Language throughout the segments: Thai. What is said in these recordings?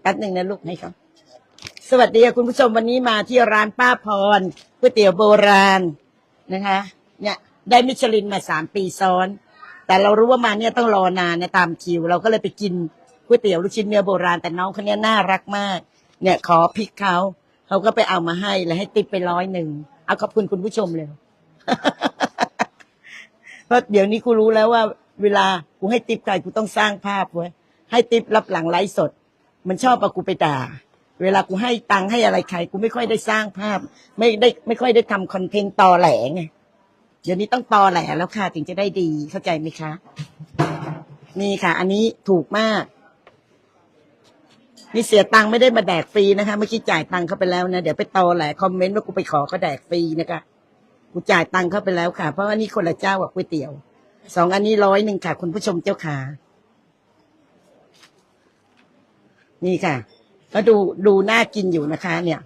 แป๊บหนึ่งนะลูกให้เขาสวัสดีคุณผู้ชมวันนี้มาที่ร้านป้าพรก๋วยเตี๋ยวโบราณนะคะ เนี่ย ได้มิชลินมาสามปีซ้อน แต่เรารู้ว่ามาเนี่ยต้องรอนานนะตามคิว เราก็เลยไปกินก๋วยเตี๋ยวลูกชิ้นเนื้อโบราณแต่น้องคนนี้น่ารักมาก เนี่ยขอพริกเขาเขาก็ไปเอามาให้แล้วให้ติปไปร้อยหนึ่งเอาขอบคุณคุณผู้ชมเลยเพราะเดี๋ยวนี้กูรู้แล้วว่า เวลากูให้ติปใครกูต้องสร้างภาพไว้ให้ติปรับหลังไลฟ์สด มันชอบเอากูไปด่า เวลากูให้ตังค์ให้อะไรใคร กูไม่ค่อยได้สร้างภาพ ไม่ได้ไม่ค่อยได้ทำคอนเทนต์ตอแหลไงเดี๋ยวนี้ต้องตอแหลแล้วค่ะ ถึงจะได้ดีเข้าใจไหมคะ นี่ค่ะ อันนี้ถูกมาก นี่เสียตังค์ไม่ได้มาแดกฟรีนะคะ เมื่อกี้จ่ายตังค์เข้าไปแล้วนะ เดี๋ยวไปตอแหลคอมเมนต์ว่ากูไปขอเขาแดกฟรีนะคะกูจ่ายตังค์เข้าไปแล้วค่ะ เพราะว่านี่คนละเจ้ากับก๋วยเตี๋ยว สองอันนี้ร้อยหนึ่งค่ะ คุณผู้ชมเจ้าขา นี่ค่ะ ก็ดูดูน่ากินอยู่นะคะ เนี่ย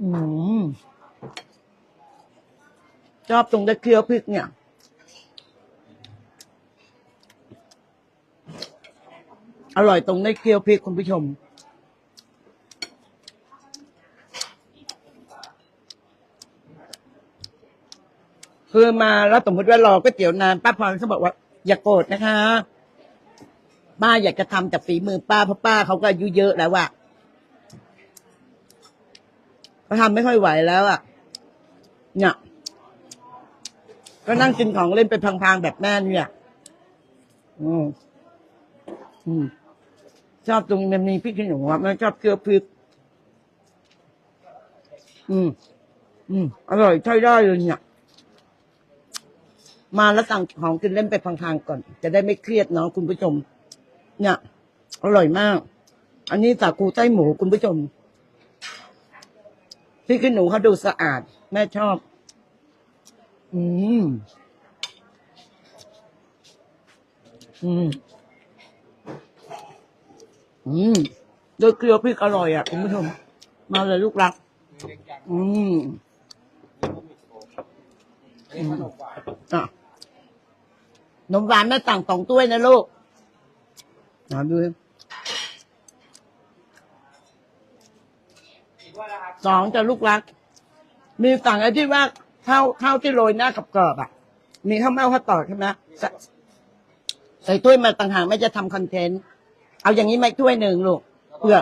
อืมชอบตรงได้เคียวพริกเนี่ย อร่อยตรงได้เคียวพริกคุณผู้ชม คือมาแล้วสมมติว่ารอก๋วยเตี๋ยวนานป้าพรเขาบอกว่า อย่าโกรธนะคะ ป้าอยากจะทำแต่ฝีมือป้าเพราะป้าเขาก็อายุเยอะแล้วอะเขาทำไม่ค่อยไหวแล้วอะเนี่ยก็นั่งกินของเล่นไปพังๆแบบแม่เนี่ยอืมอืมชอบตรงมันมีพริกขี้หนูอะไม่ชอบเกลือพริก อืม อืม อร่อยใช้ได้เลยเนี่ย มาแล้วสั่งของกินเล่นไปพังๆก่อน จะได้ไม่เครียดเนาะคุณผู้ชม เนี่ย อร่อยมาก อันนี้สาคูไส้หมูคุณผู้ชมพริกขี้นหนูเขาดูสะอาด แม่ชอบ อืม อืม อืมโดยเกลียวพริกอร่อยอะคุณผู้ชม มาเลยลูกรัก อืมอืมอะนมหวานแม่สั่งสองถ้วยนะลูก มาดูสองจะลูกรัก มีสั่งไอ้ที่ว่าข้าวข้าวที่โรยหน้ากับกรอบๆอะ มีข้าวเม่าข้าวตอกใช่ไหมใส่ใส่ถ้วยมาต่างหากไม่จะทำคอนเทนต์ เอาอย่างนี้ไหมถ้วยหนึ่งลูกเพื่อ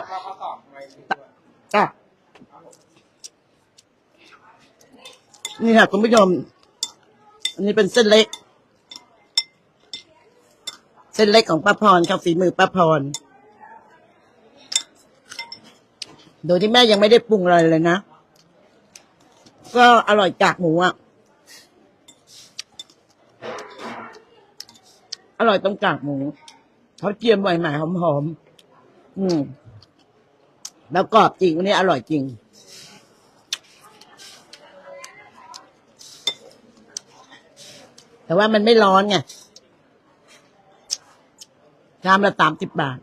จ้ะนี่ค่ะคุณผู้ชม อันนี้เป็นเส้นเล็ก ส้นเล็กของป้าพรครับฝีมือป้าพร โดยที่แม่ยังไม่ได้ปรุงอะไรเลยนะ ก็อร่อยจากหมูอะ อร่อยตรงกากหมู เขาเจียมใหม่ๆหอมๆ อืม แล้วกรอบจริงวันนี้อร่อยจริงแต่ว่ามันไม่ร้อนไง ชามละสามสิบบาท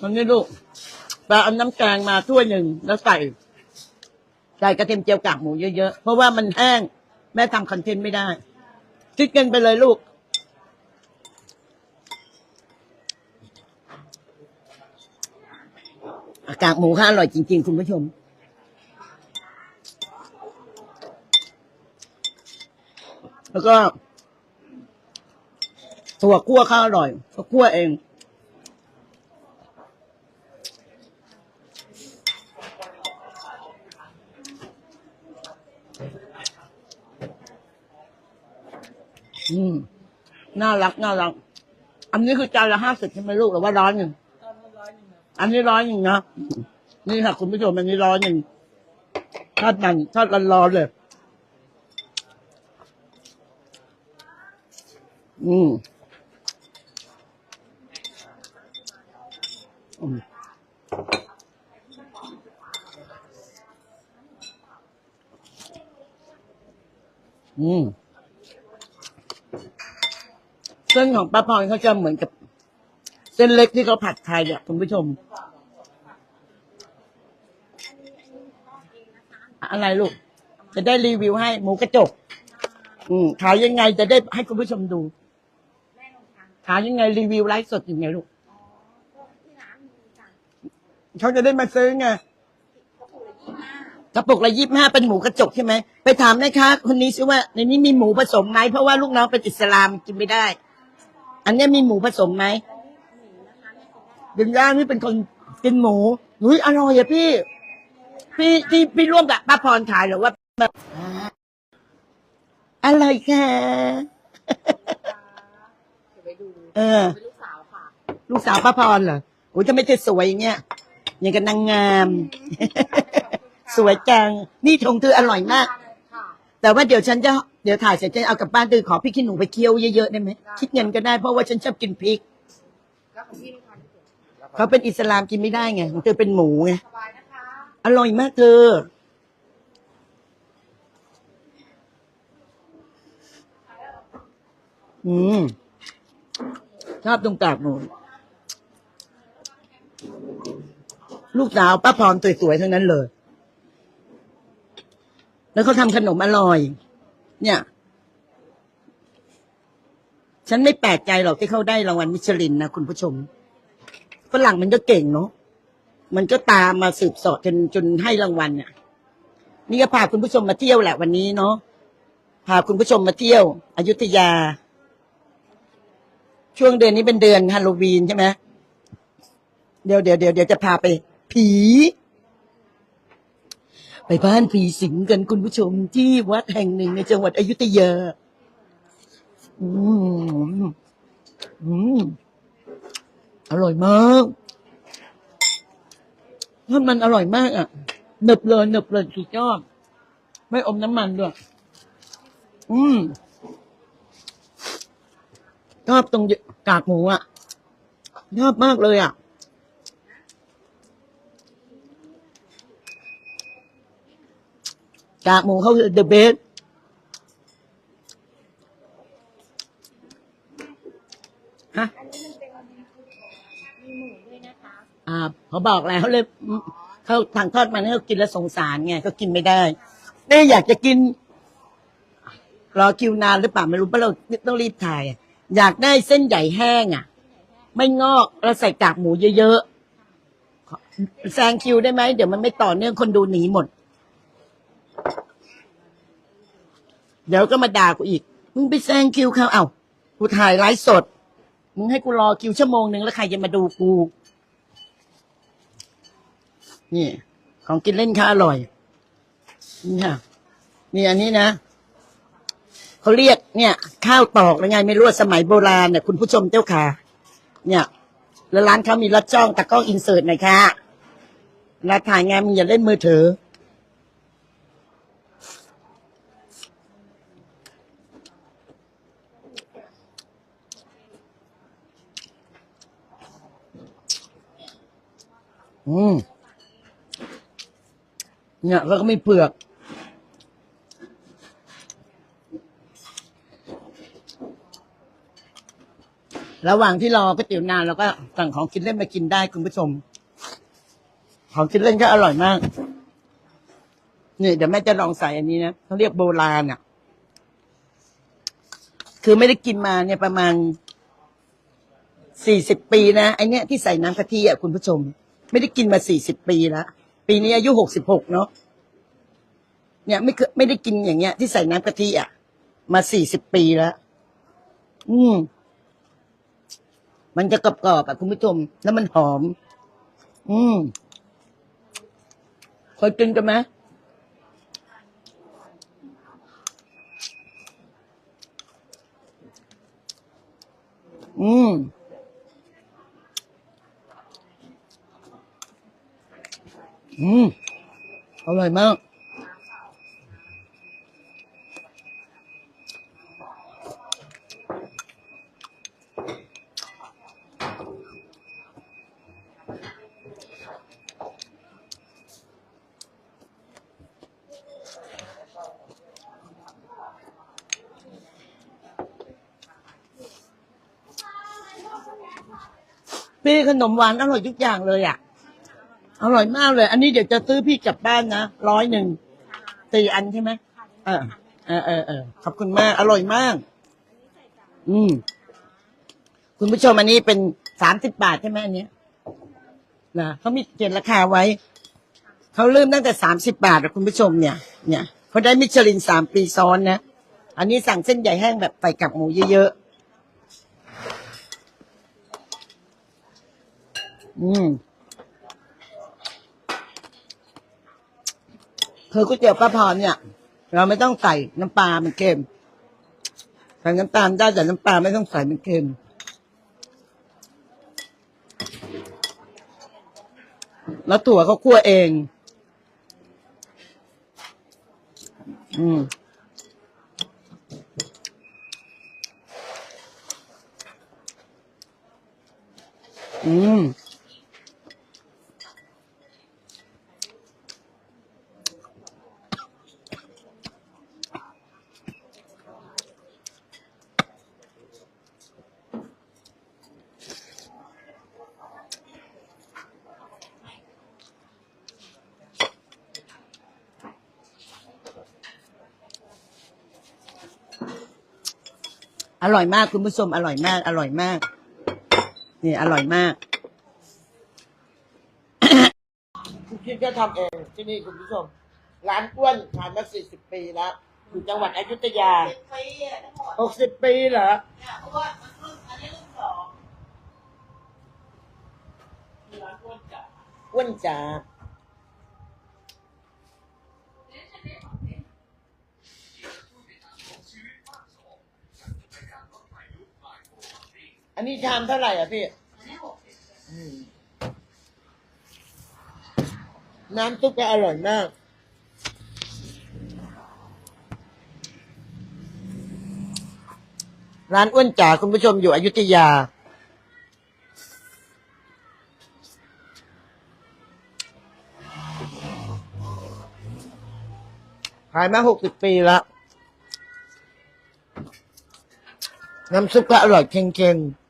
มันนี่ลูกปลาเอาน้ำแกงมาถ้วยหนึ่งแล้วใส่ใส่กระเทียมเจียวกากหมูเยอะๆ เพราะว่ามันแห้ง แม่ทำคอนเทนต์ไม่ได้คิดกันไปเลยลูก อากาศหมูค่ะอร่อยจริง ๆ คุณผู้ชม แล้วก็ ถั่วคั่วข้าวอร่อยก็คั่วเองอืมน่ารักน่ารัก อันนี้คือจานละห้าสิบใช่ไหมลูกหรือว่าร้อยหนึ่งอันนี้ร้อยหนึ่งนะนี่ค่ะคุณผู้ชมอันนี้ร้อยหนึ่งทอดมันทอดร้อนๆเลย อืม อืมอืมเส้นของป้าพรเขาจะเหมือนกับ เส้นเล็กที่เขาผัดไทยอะคุณผู้ชม อะไรลูก จะได้รีวิวให้หมูกระจก อืมขายยังไงจะได้ให้คุณผู้ชมดูขายยังไงรีวิวไลฟ์สดยังไงลูก เขาจะได้มาซื้อไงกระปุกละยี่ห้าเป็นหมูกระจกใช่ไหมไปถามแม่ค้าคนนี้ซิว่าในนี้มีหมูผสมไหมเพราะว่าลูกน้องเป็นอิสลามกินไม่ได้ อันเนี้ยมีหมูผสมไหมดินย่านี่เป็นคนกินหมูอุ้ยอร่อยอะพี่ พี่ที่พี่ร่วมกับป้าพรขายหรือว่าแบบอร่อยค่ะไปดูเออเป็นลูกสาวค่ะลูกสาวป้าพรเหรอโอ้ยจะไม่จะสวยอย่างเงี้ย อย่างกับนางงาม สวยจัง นี่ชงเธออร่อยมากค่ะแต่ว่าเดี๋ยวฉันจะเดี๋ยวถ่ายเสร็จจะเอากลับบ้านตือขอพริกขี้หนูไปเคี่ยวเยอะๆได้ไหมคิดเงินก็ได้เพราะว่าฉันชอบกินพริกแล้วของพี่ลูกค้าที่เกิดเขาเป็นอิสลามกินไม่ได้ไงของเธอเป็นหมูไงสบายนะคะอร่อยมากเธออืมชอบตรงกากหมู ลูกสาวป้าพรสวยๆทั้งนั้นเลย แล้วเขาทำขนมอร่อย เนี่ย ฉันไม่แปลกใจหรอกที่เขาได้รางวัลมิชลินนะคุณผู้ชมฝรั่งมันก็เก่งเนาะมันก็ตามมาสืบสอบจนจนให้รางวัลเนี่ยนี่ก็พาคุณผู้ชมมาเที่ยวแหละวันนี้เนาะพาคุณผู้ชมมาเที่ยว อยุธยา ช่วงเดือนนี้เป็นเดือนฮาโลวีนใช่ไหมเดี๋ยวเดี๋ยวเดี๋ยวเดี๋ยวจะพาไป ผี ไปบ้านผีสิงกันคุณผู้ชมที่วัดแห่งหนึ่งในจังหวัดอยุธยา อืมอืมอร่อยมากทอดมันอร่อยมากอะหนึบเลยหนึบเลยสุดยอดไม่อมน้ำมันด้วย อืมชอบตรงกากหมูอะชอบมากเลยอะ กากหมูเขาคือ the best ฮะมีหมูด้วยนะคะอ่าเขาบอกแล้วเลยเขาทางทอดมันให้เขากินแล้วสงสารไงก็กินไม่ได้นี่อยากจะกิน รอคิวนานหรือเปล่าไม่รู้เพราะเราต้องรีบถ่ายอะอยากได้เส้นใหญ่แห้งอะ ไม่งอกแล้วใส่กากหมูเยอะๆแซงคิวได้ไหมเดี๋ยวมันไม่ต่อเนื่องคนดูหนีหมด เดี๋ยวก็มาด่ากูอีก มึงไปแซงคิวเขาเอ้ากูถ่ายไลฟ์สด มึงให้กูรอคิวชั่วโมงหนึ่งแล้วใครจะมาดูกู นี่ ของกินเล่นค่ะอร่อย นี่ค่ะนี่อันนี้นะเขาเรียกเนี่ย ข้าวตอกหรือไง ไม่รู้สมัยโบราณเนี่ยคุณผู้ชมเจ้าค่ะ เนี่ย แล้วร้านเขามีรถจ้องตะกล้องอินเสิร์ตหน่อยค่ะแล้วถ่ายงานมึงอย่าเล่นมือถือ อืมเนี่ยแล้วก็ไม่เปลือก ระหว่างที่รอก๋วยเตี๋ยวนานเราก็สั่งของกินเล่นมากินได้คุณผู้ชม ของกินเล่นก็อร่อยมากนี่เดี๋ยวแม่จะลองใส่อันนี้นะเขาเรียกโบราณอะ คือไม่ได้กินมาเนี่ยประมาณสี่สิบปีนะไอเนี้ยที่ใส่น้ำกะทิอะคุณผู้ชม ไม่ได้กินมาสี่สิบปีแล้วปีนี้อายุหกสิบหกเนาะเนี่ยไม่เคยไม่ได้กินอย่างเงี้ย ที่ใส่น้ำกะทิอะ มาสี่สิบปีแล้ว อืม มันจะกรอบๆอะคุณผู้ชมแล้วมันหอม อืมเคยกินกันไหมอืม อืมอร่อยมาก พี่ขนมหวานอร่อยทุกอย่างเลยอะ อร่อยมากเลย อันนี้เดี๋ยวจะซื้อพี่กลับบ้านนะร้อยหนึ่งสี่อันใช่ไหมเออเออเออเออขอบคุณมาก อร่อยมาก อืม คุณผู้ชมอันนี้เป็นสามสิบบาทใช่ไหมอันเนี้ยนะเขามีเขียนราคาไว้ เขาเริ่มตั้งแต่สามสิบบาทอะคุณผู้ชมเนี่ย เนี่ยเขาได้มิชลินสามปีซ้อนนะอันนี้สั่งเส้นใหญ่แห้งแบบใส่กับหมูเยอะๆ อืม คือก๋วยเตี๋ยวป้าพรเนี่ย เราไม่ต้องใส่น้ำปลามันเค็มใส่น้ำตาลได้แต่น้ำปลาไม่ต้องใส่มันเค็มแล้วถั่วเขาคั่วเอง อืมอืม อร่อยมากคุณผู้ชมอร่อยมาก อร่อยมากนี่อร่อยมากคุณคิดจะทำเองที่นี่คุณผู้ชม ร้านอ้วนขายมาสี่สิบปีแล้วอยู่จังหวัดอยุธยาปีอะทั้งหมดหกสิบปีเหรอเนี่ยเพราะว่ามันรุ่นอันนี้รุ่นสองอ้วนจ๋า อันนี้ชามเท่าไหร่อะพี่อันนี้หกสิบอืมน้ำซุปก็อร่อยมาก ร้านอ้วนจ๋าคุณผู้ชมอยู่อยุธยา ขายมาหกสิบปีแล้ว น้ำซุปก็อร่อยเค็มๆ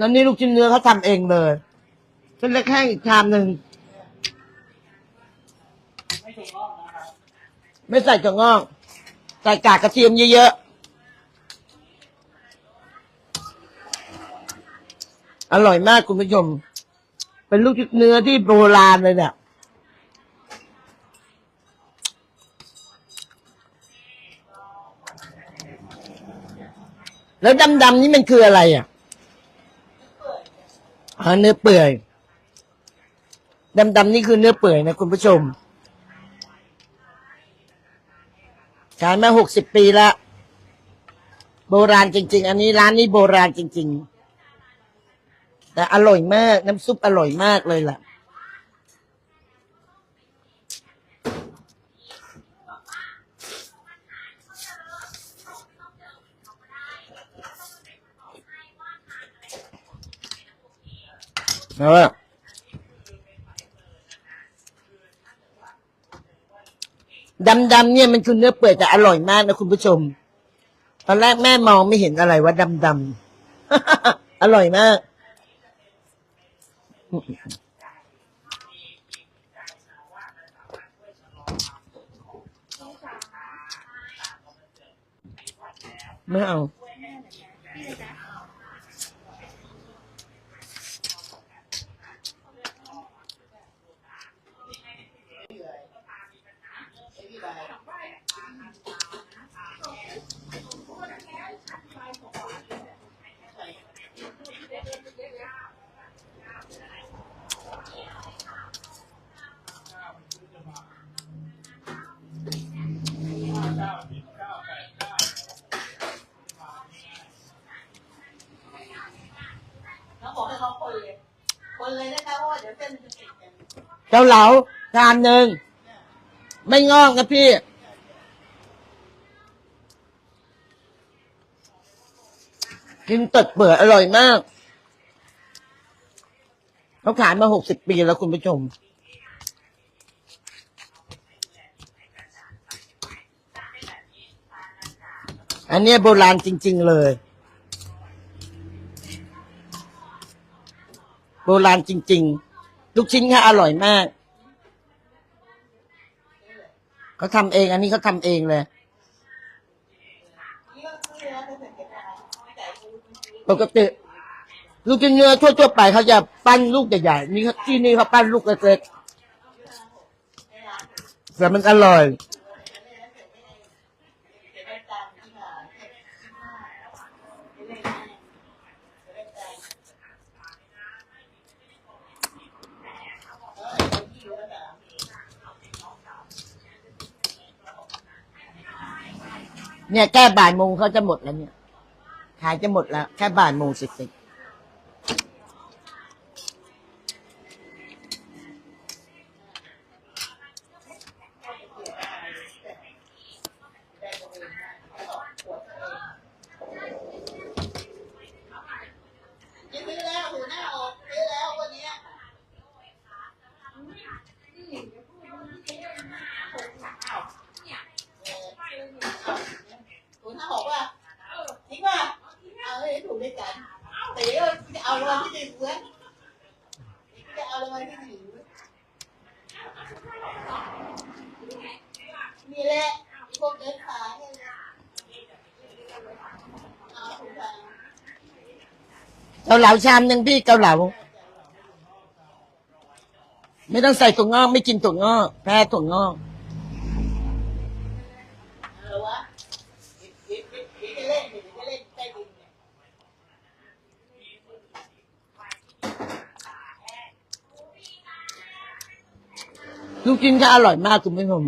แล้วนี่ลูกชิ้นเนื้อเขาทำเองเลยเส้นเล็กแห้งอีกชามหนึ่งไม่ใส่ถั่วงอกใส่กากกระเทียมเยอะๆ อร่อยมากคุณผู้ชม เป็นลูกชิ้นเนื้อที่โบราณเลยเนี่ยแล้วดำๆนี่มันคืออะไรอะ อ๋อเนื้อเปื่อยดำๆนี่คือเนื้อเปื่อยนะคุณผู้ชมขายมาหกสิบปีละโบราณจริง ๆ อันนี้ร้านนี้โบราณจริง ๆ แต่อร่อยมาก น้ำซุปอร่อยมากเลยล่ะ นะว่าดำๆเนี่ยมันคือเนื้อเปื่อยแต่อร่อยมากนะคุณผู้ชม ตอนแรกแม่มองไม่เห็นอะไรว่าดำๆอร่อยมากไม่เอา น้องบอกให้เขาคนเลย คนเลยนะคะเพราะว่าเดี๋ยวเส้นมันจะติดกัน เจ้าเหลาจานหนึ่งไม่งอกนะพี่ กินตดเปื่อยอร่อยมาก เขาขายมาหกสิบปีแล้วคุณผู้ชมอันนี้โบราณจริง ๆ เลย โบราณจริง ๆ ลูกชิ้นค่ะอร่อยมากเขาทำเอง อันนี้เขาทำเองเลย ปกติลูกชิ้นเนื้อทั่วๆไปเขาจะปั้นลูกใหญ่ๆนี่ที่นี่เขาปั้นลูกเล็กๆแต่มันอร่อย จะได้ตามที่หาจะได้ง่ายจะได้ใจเออที่รู้แล้ว เนี่ยแค่บ่ายโมงเขาจะหมดแล้วเนี่ย ขายจะหมดแล้ว แค่บ่ายโมงสิบสิบ ยังซื้อแล้วหูหน้าออกซื้อแล้ววันเนี้ยหูหน้าออกป่ะจริงป่ะเอาเลยถูกด้วยกันแต่เดี๋ยวจะ เอารางวัลที่หนึ่งเว้ยจะเอารางวัลที่หนึ่งเว้ยนี่แหละพวกเดินขาเนี่ยเอาถูกทางเกาเหลาชามหนึ่งพี่เกาเหลา ไม่ต้องใส่ถั่วงอกไม่กินถั่วงอกแพ้ถั่วงอก อะไรวะเดี๋ยวเดี๋ยวเดี๋ยวจะเล่นเดี๋ยวจะเล่นใต้ดินเนี่ย ลูกชิ้นก็อร่อยมากคุณผู้ชม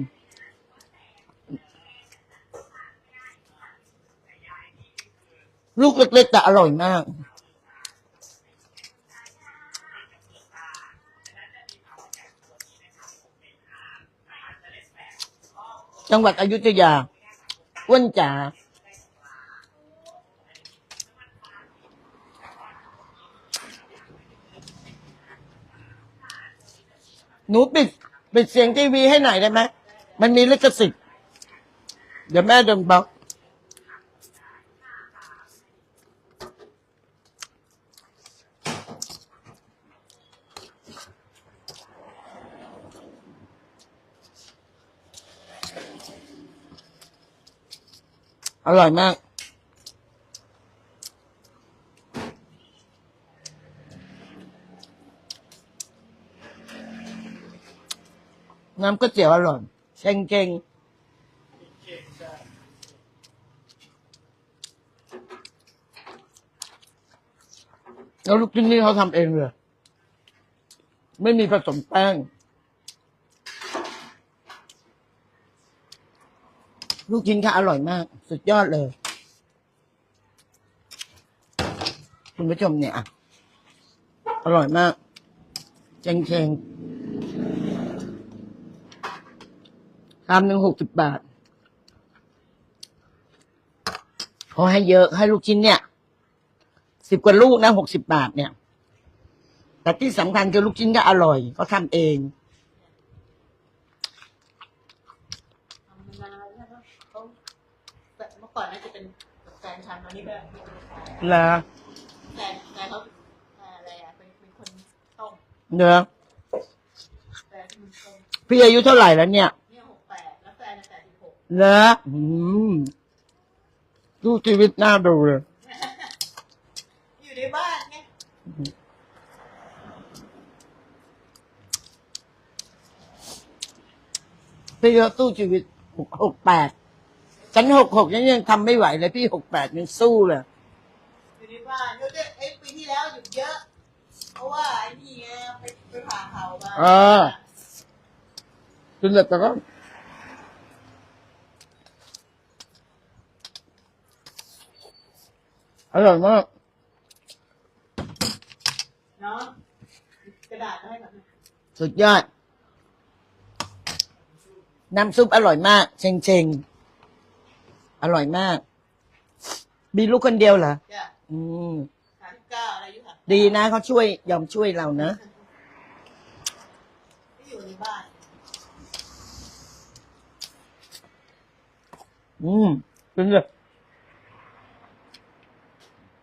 ลูกเล็กๆแต่อร่อยมาก จังหวัดอยุธยาอ้วนจ๋าหนูปิด ปิดเสียงทีวีให้หน่อยได้ไหมมันมีลิขสิทธิ์เดี๋ยวแม่โดนบล็อกอร่อยมาก น้ำก๋วยเตี๋ยวอร่อยเก่งเกงแล้วลูกชิ้นนี่เขาทำเองเลย ไม่มีผสมแป้ง ลูกชิ้นค่ะอร่อยมาก สุดยอดเลย คุณผู้ชมเนี่ยอะอร่อยมากเจงเชงชามหนึ่งหกสิบบาทเขาให้เยอะให้ลูกชิ้นเนี่ยสิบกว่าลูกนะหกสิบบาทเนี่ย แต่ที่สำคัญคือลูกชิ้นก็อร่อยเขาทำเองทำมานานแล้วนะเขาแต่เมื่อก่อนน่าจะเป็นแฟนทำอันนี้แบบเหรอแฟนแฟนเขาอะไรอะเป็นเป็นคนต้มเนอะแฟนเป็นคนต้มพี่อายุเท่าไหร่แล้วเนี่ย เนี่ยหกแปดแล้วแฟน แปดสิบหกเหรออืมดูชีวิตน่าดูเลย อยู่ในบ้านไงพี่ก็สู้ชีวิตหกหกแปดฉันหกหกยังยังทำไม่ไหวเลย พี่หกแปดยังสู้เลย อยู่ในบ้านเดี๋ยวเดี๋ยวเอ้ยปีที่แล้วหยุดเยอะ เพราะว่าไอ้นี่ไงไปไปผ่าเข่ามา เออจนแต่ก็ อร่อยมากเนาะกระดาษให้แบบนี้สุดยอด น้ำซุปอร่อยมาก เชงเชงอร่อยมาก มีลูกคนเดียวเหรอจ้ะอืม สามสิบเก้าอะไรอยู่ค่ะดีนะเขาช่วยยอมช่วยเรานะ ที่อยู่ในบ้าน อืมเป็นไง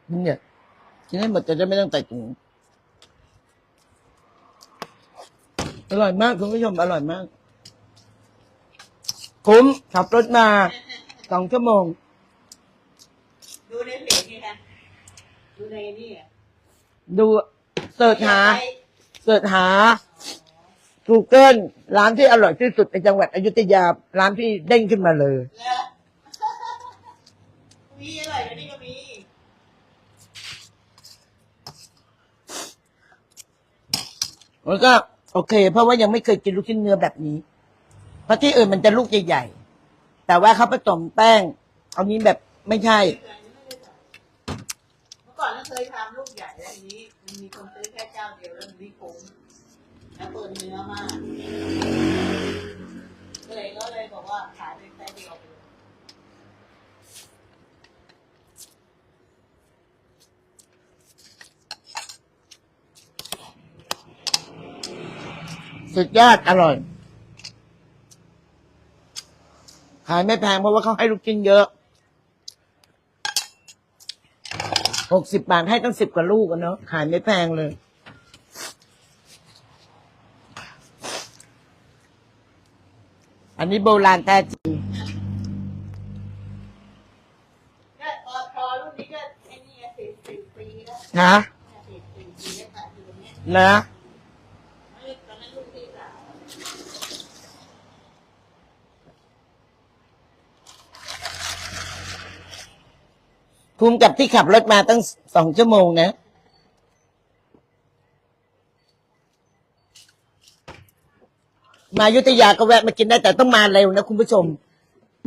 เป็นไงกินให้หมดจะได้ไม่ต้องใส่ถุงอร่อยมากคุณผู้ชมอร่อยมาก คุ้มขับรถมาสองชั่วโมง ดูในเพจนี่ค่ะดูในนี่อะดูเสิร์ชหาเสิร์ชหา Google ร้านที่อร่อยที่สุดในจังหวัดอยุธยา ร้านที่เด้งขึ้นมาเลยแล้วมีอร่อยกว่านี้ก็มี แล้วก็โอเค เพราะว่ายังไม่เคยกินลูกชิ้นเนื้อแบบนี้ เพราะที่อื่นมันจะลูกใหญ่ๆ แต่ว่าเขาผสมแป้ง เอานี้แบบไม่ใช่ เมื่อก่อนเราเคยทำลูกใหญ่แล้วทีนี้มันมีคนซื้อแค่เจ้าเดียวแล้วมันไม่คุ้มแล้วเปิดเนื้อมากเลยก็เลยบอกว่าขายเป็นแค่เดียวไปเลย สุดยอดอร่อย ขายไม่แพงเพราะว่าเขาให้ลูกชิ้นเยอะ หกสิบบาทให้ตั้งสิบกว่าลูกอะเนาะ ขายไม่แพงเลย อันนี้โบราณแท้จริงก็พอพอรุ่นนี้ก็ไอ้นี่สิบสิบปีแล้วนะ สิบสิบปีแล้วค่ะอยู่ตรงเนี้ย นะ ไม่ตอนนั้นรุ่นที่สาม คุ้มกับที่ขับรถมาตั้งสองชั่วโมงนะ มายุธยาก็แวะมากินได้แต่ต้องมาเร็วนะคุณผู้ชม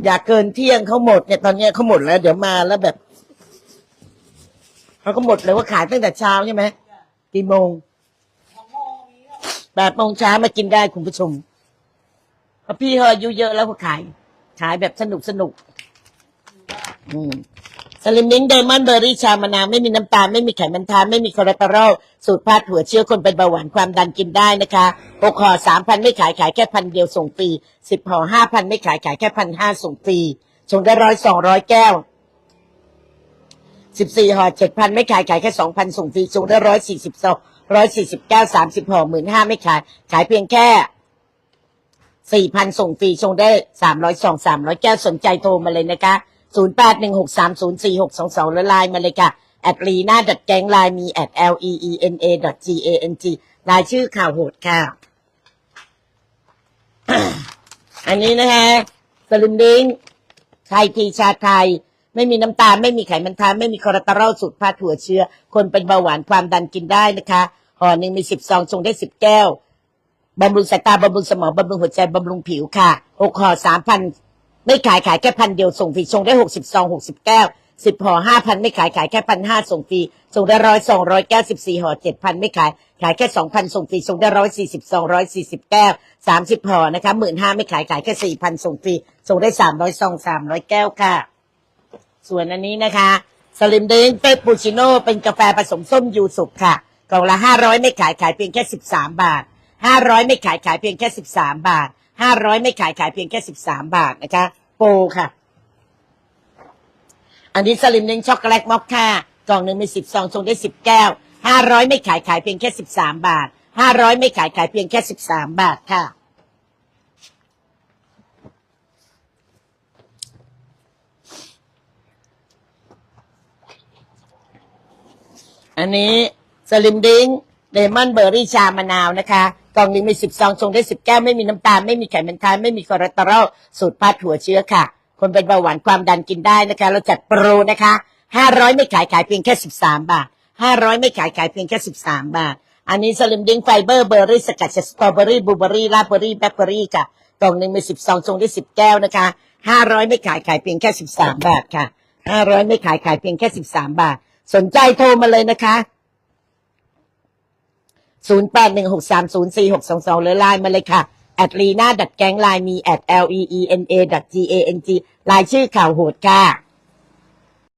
อย่าเกินเที่ยงเขาหมดเนี่ยตอนเนี้ยเขาหมดแล้ว เดี๋ยวมาแล้วแบบเขาก็หมดเลยว่าขายตั้งแต่เช้าใช่ไหมกี่โมงของโมงมีแปดโมงเช้ามากินได้คุณผู้ชมเพราะพี่เขาอายุเยอะแล้วเขาขาย ขายแบบสนุกสนุก อืม สลิมลิงเดมอนเบอร์รี่ชามะนาวไม่มีน้ำตาล ไม่มีไขมันทานไม่มีคอเลสเตอรอลสูตรพาดหัวเชื้อคนเป็นเบาหวานความดันกินได้นะคะหกห่อสามพันไม่ขายขายแค่พันเดียวส่งฟรีสิบห่อห้าพันไม่ขายขายแค่พันห้าส่งฟรีส่งได้ร้อยสองร้อยแก้วสิบสี่ห่อเจ็ดพันไม่ขายขายแค่สองพันส่งฟรีส่งได้ร้อยสี่สิบสองร้อยสี่สิบเก้าสามสิบห่อหมื่นห้าไม่ขาย ขายเพียงแค่สี่พันส่งฟรีส่งได้สามร้อยสองสามร้อยแก้วสนใจโทรมาเลยนะคะ ศูนย์แปดหนึ่งหกสามศูนย์สี่หกสองสองแล้วไลน์มาเลยค่ะแอดลีน่าดัดแกงไลน์มีแอด l e e n a g a n g รายชื่อข่าวโหดค่ะ อันนี้นะฮะสลิมดิงไทยทีชาไทย ไม่มีน้ำตาล ไม่มีไขมันทาน ไม่มีคอเลสเตอรอลสูตรพาถั่วเชื้อ คนเป็นเบาหวานความดันกินได้นะคะห่อหนึ่งมีสิบซองส่งได้สิบแก้วบำรุงสายตาบำรุงสมองบำรุงหัวใจบำรุงผิวค่ะหกห่อสามพัน ไม่ขายขายแค่พันเดียวส่งฟรีส่งได้หกสิบซองหกสิบแก้วสิบห่อห้าพันไม่ขายขายแค่พันห้าส่งฟรีส่งได้ร้อยสองร้อยแก้วสิบสี่ห่อเจ็ดพันไม่ขายขายแค่สองพันส่งฟรีส่งได้ร้อยสี่สิบสองร้อยสี่สิบแก้วสามสิบห่อนะคะหมื่นห้าไม่ขายขายแค่สี่พันส่งฟรีส่งได้สามร้อยซองสามร้อยแก้วค่ะ ส่วนอันนี้นะคะสลิมเดงเปปปูชิโน่เป็นกาแฟผสมส้มยูสุกค่ะกล่องละห้าร้อยไม่ขายขายเพียงแค่สิบสามบาทห้าร้อยไม่ขายขายเพียงแค่สิบสามบาท ห้าร้อยไม่ขายขายเพียงแค่สิบสามบาทนะคะ โปรค่ะ อันนี้สลิมเดงช็อกโกแลตมอคค่ากล่องหนึ่งมีสิบซองส่งได้สิบแก้วห้าร้อยไม่ขายขายเพียงแค่สิบสามบาทห้าร้อยไม่ขายขายเพียงแค่สิบสามบาทค่ะ อันนี้สลิมดิง เลมอนเบอร์รี่ชามะนาวนะคะกล่องหนึงมีสิบซองชงได้สิบแก้วไม่มีน้ำตาลไม่มีไขมันทานไม่มีคอเลสเตอรอลสูตรพาดหัวเชื้อค่ะ คนเป็นเบาหวานความดันกินได้นะคะ เราจัดโปรนะคะห้าร้อยไม่ขายขายเพียงแค่สิบสามบาทห้าร้อยไม่ขายขายเพียงแค่สิบสามบาท อันนี้สลิมดิงไฟเบอร์เบอร์รี่สกัดจากสตรอเบอรี่บลูเบอรี่ราเบอรี่แบล็คเบอรี่ค่ะกล่องหนึ่งมีสิบซองชงได้สิบแก้วนะคะห้าร้อยไม่ขายขายเพียงแค่สิบสามบาทค่ะห้าร้อยไม่ขายขายเพียงแค่สิบสามบาท สนใจโทรมาเลยนะคะ ศูนย์แปดหนึ่งหกสามศูนย์สี่หกสองสองหรือไลน์มาเลยค่ะแอดลีน่าดัดแก๊งไลน์มีแอด L E E N A ดัด G A N G ลายชื่อข่าวโหดค่ะ